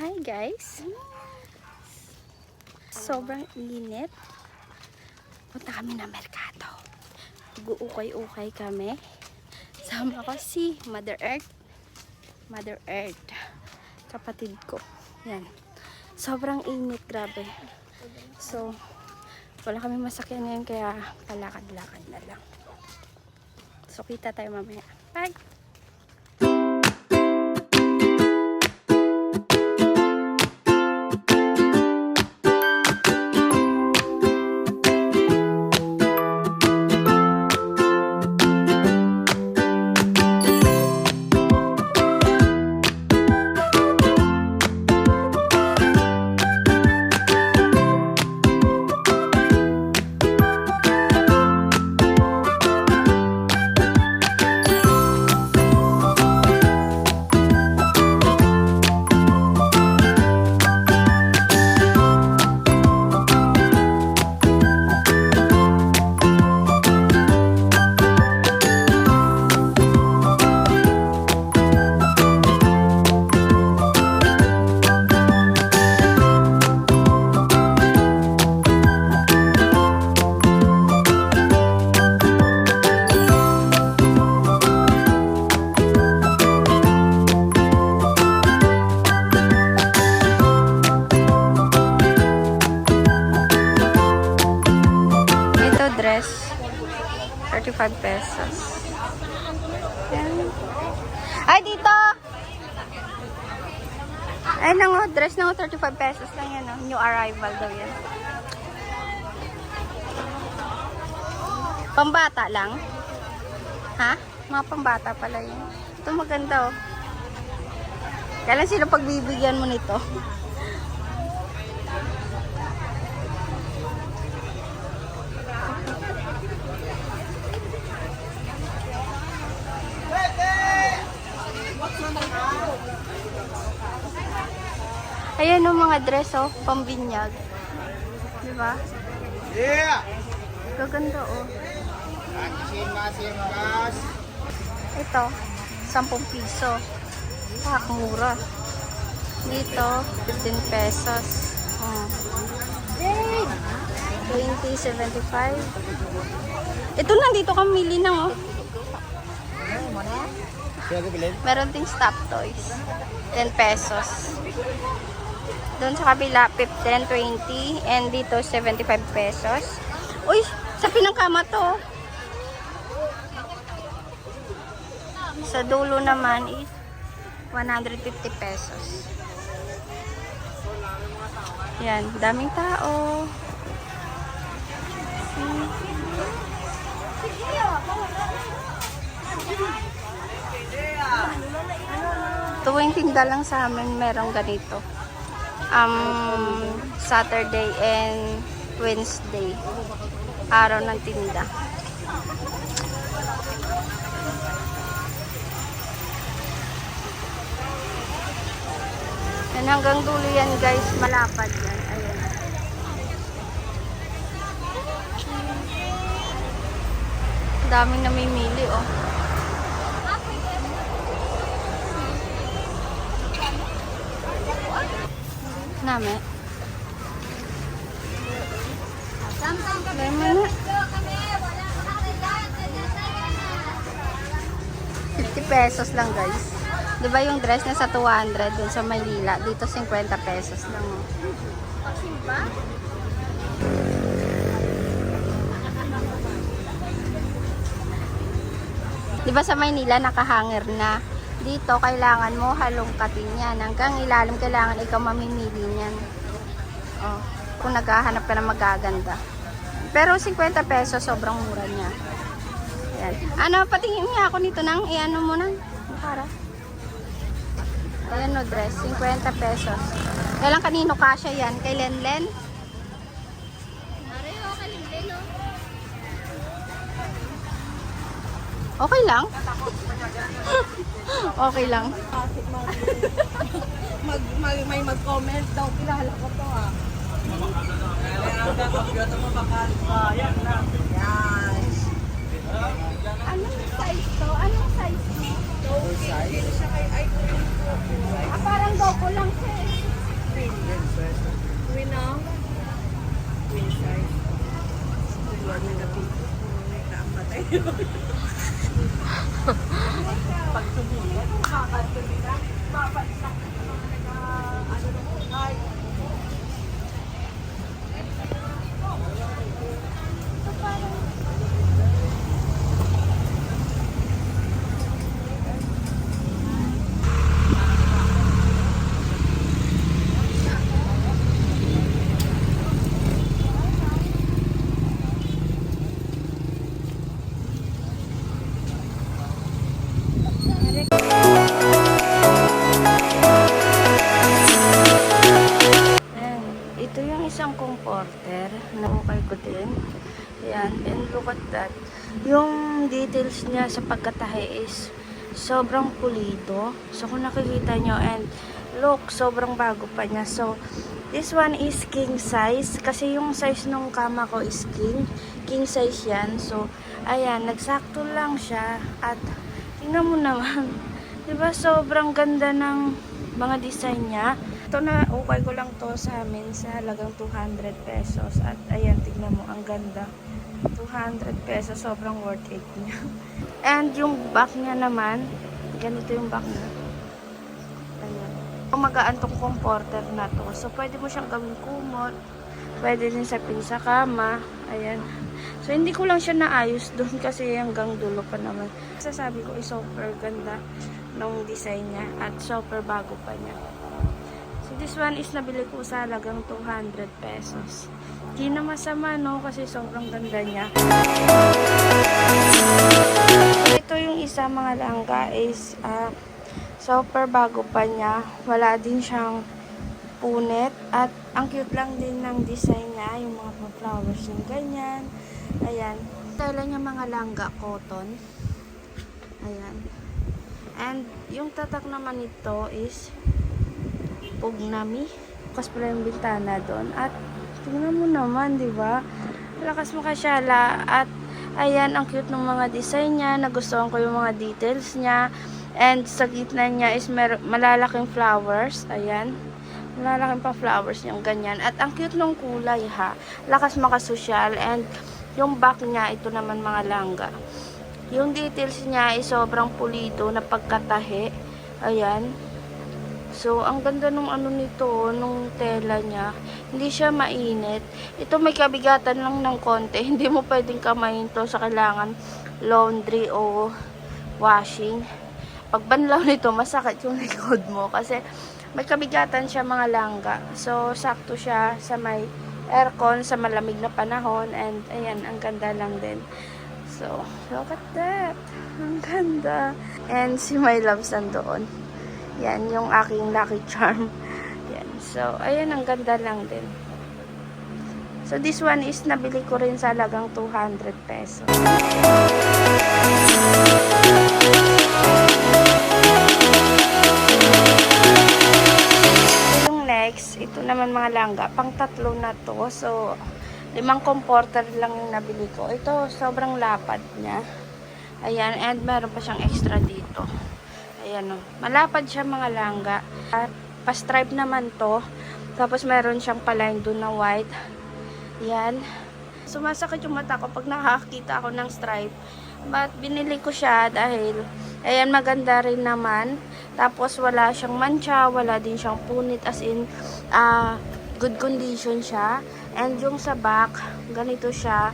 Hi guys! Sobrang init. Punta kami ng merkado. Mag-uukay-ukay kami. Sama ko si Mother Earth. Mother Earth. Kapatid ko. Yan. Sobrang init, grabe. So, wala kami masakyan ngayon kaya palakad-lakad na lang. So, kita tayo mamaya. Bye! 35 pesos. Yan. Ay, dito! Ay, nang dress na 35 pesos lang yan. Oh. New arrival daw yan. Pambata lang? Ha? Mga pambata pala yun. Ito maganda oh. Kailan sila pagbibigyan mo nito? Ayan yung mga dress oh, pambinyag. Di ba? Yeah! Gaganda oh. Ito, 10 piso. Pak, mura. Dito, 15 pesos. Oh. 20, 75. Ito nandito kami mili ng oh. Meron ding stop toys. 10 pesos. Doon sa kabila, 15, 20. And dito, 75 pesos. Uy, sa pinangkama to. Sa dulo naman is 150 pesos. Yan, daming tao. Hmm. 20 lang sa amin merong ganito. Um, Saturday and Wednesday. Araw ng tinda. Yan hanggang dulo yan guys. Malapad yan. Ayan. Daming namimili oh. Name. Lemon na. 50 pesos lang guys. 'Di ba yung dress na sa 200 dun sa Maynila, dito 50 pesos lang. Oh. Di ba sa Maynila nakahanger na? Dito kailangan mo halongkatin yan. Hanggang ilalim kailangan ikaw mamimili niyan. Oh, kung naghahanap ka na magaganda. Pero 50 pesos sobrang mura niya. Ayan. Ano, patingin niya ako nito nang iano mo nang para. Ayan no, dress. 50 pesos. Kailan kanino kasya yan? Kay Lenlen? Okay lang? okay lang. mag, mag, may mag-comment daw, kilala ko to ah. Anong size to? Anong size to? size? Ah, parang daw ko lang siya eh. Queen now? Queen size. Lord, nagapit. Nakamatay. Pag tumingin, makakatuloy na. Mapansak isang comforter na ukay ko din. Ayan. And look at that. Yung details niya sa pagkatahi is sobrang pulido. So, kung nakikita nyo, and look, sobrang bago pa niya. So, this one is king size. Kasi yung size nung kama ko is king. King size yan. So, ayan, nagsakto lang siya. At, tingnan mo naman. 'Di ba sobrang ganda ng mga design niya. Ito na, ukay ko lang to sa amin sa halagang 200 pesos. At ayan, tignan mo, ang ganda. 200 pesos, sobrang worth it niya. And yung back niya naman, ganito yung back niya. Ayan. Magaan tong comforter na to. So, pwede mo siyang gawing kumot. Pwede din sa pinsa kama. Ayan. So, hindi ko lang siya naayos doon kasi hanggang dulo pa naman. Sasabi ko, is super ganda nung design niya at super bago pa niya. So, this one is nabili ko sa halagang 200 pesos. Di na masama, no? Kasi sobrang ganda niya. Ito yung isa mga langga is ah, super bago pa niya. Wala din siyang punit. At ang cute lang din ng design niya. Yung mga flowers yung ganyan. Ayan. Tela niya mga langga cotton. Ayan. And yung tatak naman nito is pugnami. Bukas pala yung bintana doon. At tingnan mo naman, di ba? Lakas mo kasyala. At ayan, ang cute ng mga design niya. Nagustuhan ko yung mga details niya. And sa gitna niya is mer malalaking flowers. Ayan. Malalaking pa flowers yung ganyan. At ang cute ng kulay ha. Lakas makasosyal. And yung back niya, ito naman mga langga. Yung details niya ay sobrang pulido na pagkatahi. Ayan. So, ang ganda nung ano nito, nung tela niya. Hindi siya mainit. Ito may kabigatan lang ng konti. Hindi mo pwedeng kamayin to sa kailangan laundry o washing. Pag banlaw nito, masakit yung likod mo kasi may kabigatan siya mga langga. So, sakto siya sa may aircon sa malamig na panahon and ayan, ang ganda lang din. So, look at that. Ang ganda. And si My Loves nandoon. Yan, yung aking lucky charm. Yan. So, ayan, ang ganda lang din. So, this one is nabili ko rin sa halagang 200 pesos. Yung next, ito naman mga langga, pang tatlo na to. So, limang comforter lang yung nabili ko. Ito, sobrang lapad niya. Ayan, and meron pa siyang extra dito. Ayan o. Malapad siya mga langga. Pa-stripe naman to. Tapos meron siyang paline doon na white. Yan. Sumasakit yung mata ko pag nakakita ako ng stripe. But binili ko siya dahil ayan maganda rin naman. Tapos wala siyang mancha, wala din siyang punit as in ah, good condition siya. And yung sa back, ganito siya,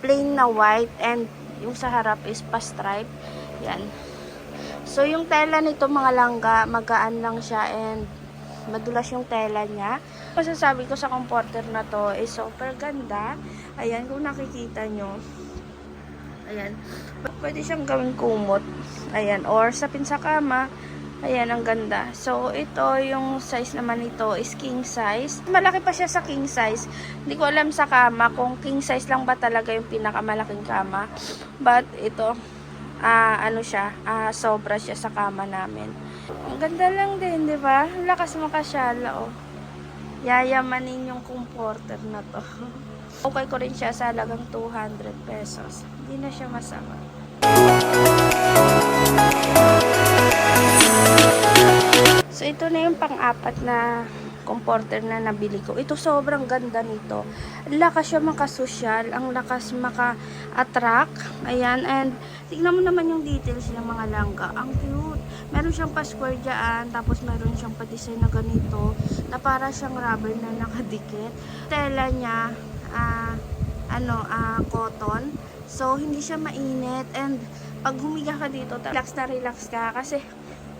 plain na white and yung sa harap is pa-stripe. Yan. So, yung tela nito mga langga, magaan lang siya and madulas yung tela niya. Masasabi ko sa comforter na to is super ganda. Ayan, kung nakikita nyo. Ayan. Pwede siyang gawing kumot. Ayan. Or sa pinsakama. Ayan, ang ganda. So, ito, yung size naman nito is king size. Malaki pa siya sa king size. Hindi ko alam sa kama kung king size lang ba talaga yung pinakamalaking kama. But, ito, ah ano siya, ah sobra siya sa kama namin. Ang ganda lang din, di ba? Lakas makasyala, oh. Yayamanin yung comforter na to. okay ko rin siya sa halagang 200 pesos. Hindi na siya masama. So, ito na yung pang-apat na comforter na nabili ko. Ito sobrang ganda nito. Lakas siya makasosyal, ang lakas maka-attract. Ayan, and tignan mo naman yung details ng mga langga. Ang cute. Meron siyang pa-square dyan, tapos meron siyang pa-design na ganito, na para siyang rubber na nakadikit. Tela niya, ah, ano, ah, cotton. So, hindi siya mainit. And, pag humiga ka dito, relax na relax ka. Kasi,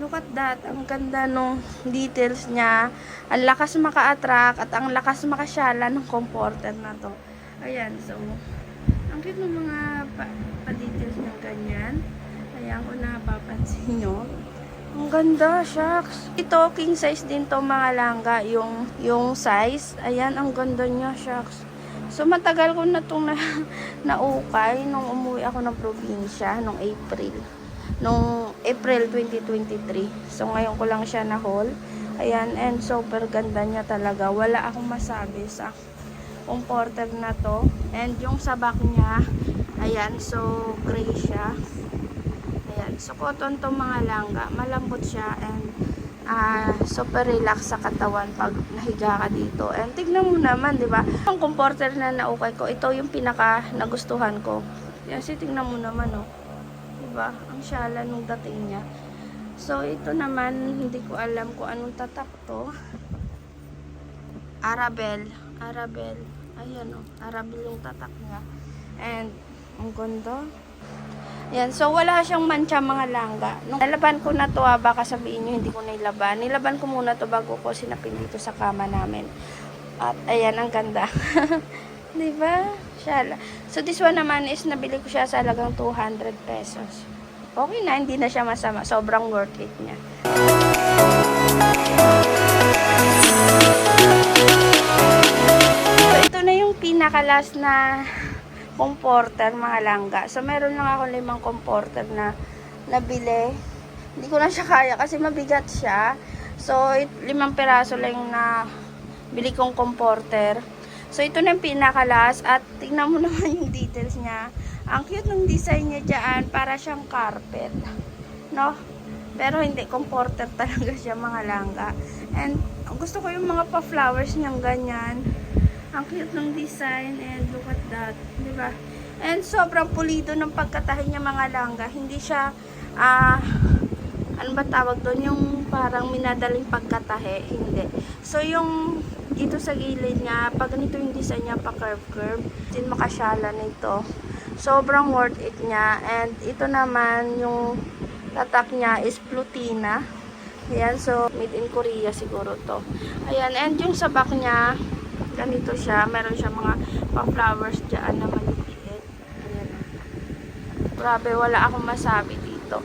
look at that. Ang ganda nung details niya. Ang lakas maka-attract at ang lakas makasyala ng comforter na to. Ayan, so, ang cute ng mga pa- pa-details ng ganyan. Ayan, kung napapansin nyo. Ang ganda, shucks. Ito, king size din to mga langga, yung, yung size. Ayan, ang ganda niya, shucks. So, matagal ko na itong na, naukay nung umuwi ako ng probinsya, nung April. Nung April 2023. So, ngayon ko lang siya na-haul. Ayan, and super ganda niya talaga. Wala akong masabi sa comforter na to. And yung sabak niya, ayan, so gray siya. Ayan, so cotton to mga langga. Malambot siya and ah super relax sa katawan pag nahiga ka dito. And tignan mo naman, di ba? Ang comforter na naukay ko, ito yung pinaka nagustuhan ko. Kasi tignan mo naman, oh. Ba? Ang syala nung dating niya. So, ito naman, hindi ko alam kung anong tatak to. Arabel. Arabel. Ayan, oh. Arabel yung tatak niya. And, ang ganda. Yan, so wala siyang mancha mga langga. Nung nalaban ko na to, ah, baka sabihin nyo hindi ko nilaban. Nilaban ko muna to bago ko sinapin dito sa kama namin. At ayan, ang ganda. Di ba? Siya. So this one naman is nabili ko siya sa halagang 200 pesos. Okay na, hindi na siya masama. Sobrang worth it niya. So ito na yung pinaka-last na comforter mga langga. So, meron lang ako limang comforter na nabili. Hindi ko na siya kaya kasi mabigat siya. So, it, limang piraso lang na bili kong comforter. So, ito na yung pinakalas at tingnan mo naman yung details niya. Ang cute ng design niya dyan, para siyang carpet. No? Pero hindi, comforter talaga siya mga langga. And gusto ko yung mga pa-flowers niyang ganyan. Ang cute ng design and look at that, ba? And sobrang pulido ng pagkatahi niya mga langga. Hindi siya, ah, ano ba tawag doon? Yung parang minadaling pagkatahi. Hindi. So, yung dito sa gilid niya, pag ganito yung design niya, pa curve-curve, din makasyala nito. Sobrang worth it niya. And ito naman, yung tatak niya is Plutina. Ayan, so made in Korea siguro to. Ayan, and yung sabak niya, ganito siya. Meron siya mga pa-flowers dyan na maliliit. Ayan. Grabe, wala akong masabi dito.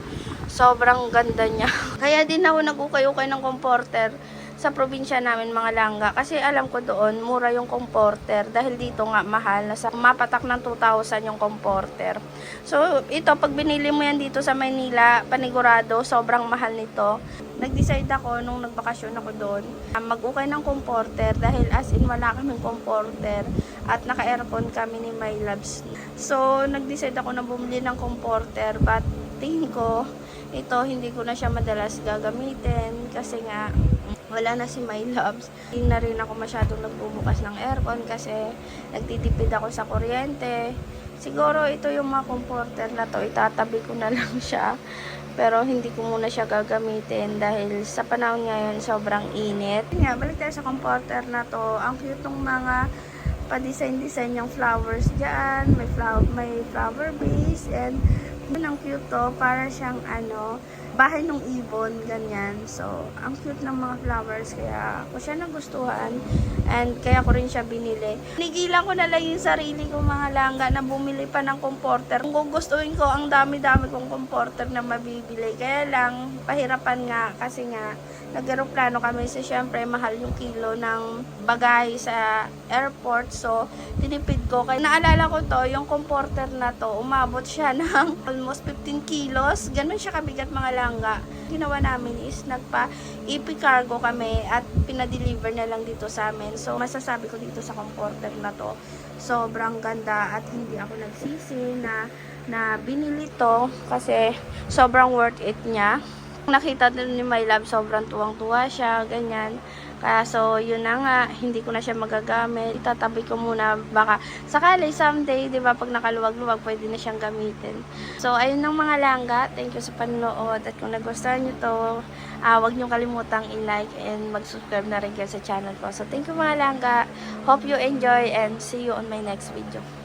Sobrang ganda niya. Kaya din ako nag-ukay-ukay ng comforter sa probinsya namin mga langga. Kasi alam ko doon, mura yung comforter. Dahil dito nga, mahal. Nasa mapatak ng 2,000 yung comforter. So, ito, pag binili mo yan dito sa Maynila, panigurado, sobrang mahal nito. Nag-decide ako nung nagbakasyon ako doon, mag-ukay ng comforter dahil as in wala kaming comforter at naka-aircon kami ni My Loves. So, nag-decide ako na bumili ng comforter but tingin ko, ito hindi ko na siya madalas gagamitin kasi nga wala na si My Loves. Hindi na rin ako masyadong nagbubukas ng aircon kasi nagtitipid ako sa kuryente. Siguro ito yung mga comforter na to, itatabi ko na lang siya. Pero hindi ko muna siya gagamitin dahil sa panahon ngayon sobrang init. Nga, balik tayo sa comforter na to. Ang cute ng mga pa-design-design yung flowers dyan. May flower, may flower base and ang cute to. Para siyang ano, bahay ng ibon, ganyan. So, ang cute ng mga flowers. Kaya ako siya nagustuhan. And kaya ko rin siya binili. Nigilan ko na lang yung sarili ko mga langga na bumili pa ng comforter. Kung gugustuhin ko, ang dami-dami kong comforter na mabibili. Kaya lang, pahirapan nga kasi nga, nag-aeroplano kami. So, syempre, mahal yung kilo ng bagay sa airport. So, tinipid ko. Kaya naalala ko to, yung comforter na to, umabot siya ng almost 15 kilos. Ganun siya kabigat mga langga. Ginawa namin is nagpa EP cargo kami at pinadeliver na lang dito sa amin. So, masasabi ko dito sa comforter na to, sobrang ganda at hindi ako nagsisi na na binili to kasi sobrang worth it niya. Nakita din ni My Love, sobrang tuwang-tuwa siya, ganyan. Kaya so, yun na nga, hindi ko na siya magagamit. Itatabi ko muna, baka sakali someday, di ba, pag nakaluwag-luwag, pwede na siyang gamitin. So, ayun ng mga langga. Thank you sa panonood. At kung nagustuhan nyo to, ah, wag nyo kalimutang i-like and mag-subscribe na rin kayo sa channel ko. So, thank you mga langga. Hope you enjoy and see you on my next video.